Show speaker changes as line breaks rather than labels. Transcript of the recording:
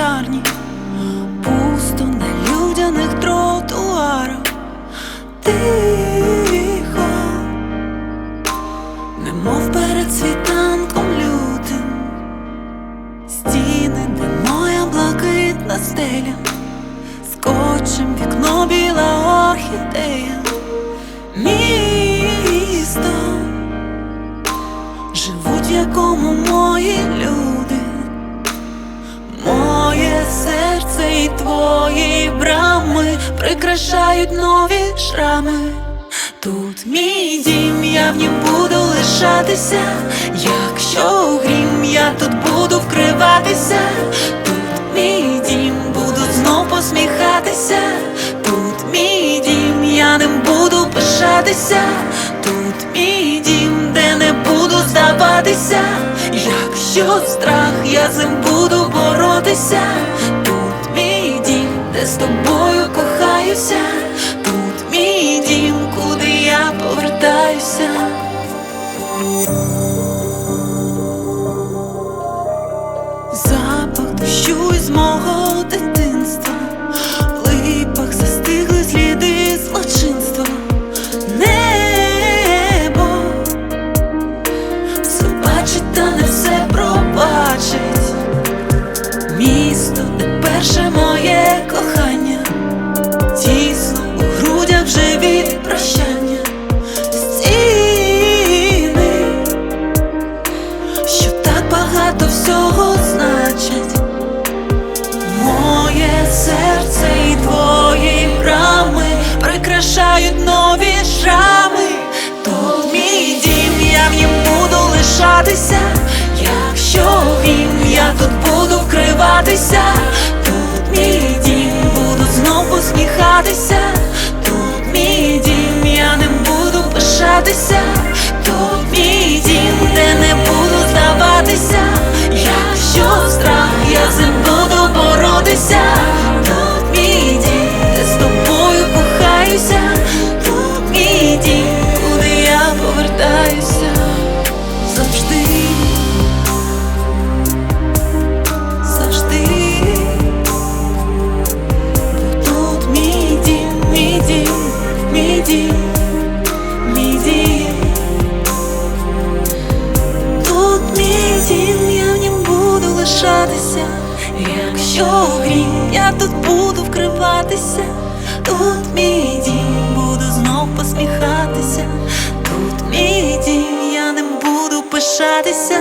марні, пусто на людяних тротуарах, тихо, немов перед світанком лютим, стіни, де моя блакитна стеля, скотчем вікно біла орхідея, місто. Живуть, в якому мої прикрашають нові шрами. Тут мій дім, я в нім буду лишатися. Якщо у грім, я тут буду вкриватися. Тут мій дім, буду знов посміхатися. Тут мій дім, я ним буду пишатися. Тут мій дім, де не буду здаватися. Якщо страх, я з ним буду боротися. Тут мій дім, де з тобою кохаюся. Тут мій дім, куди я повертаюся. Запах дощу із мого лишатися. Якщо грім, я тут буду вкриватися. Тут мій дім, буду знов посміхатися. Тут мій дім, я ним буду пишатися.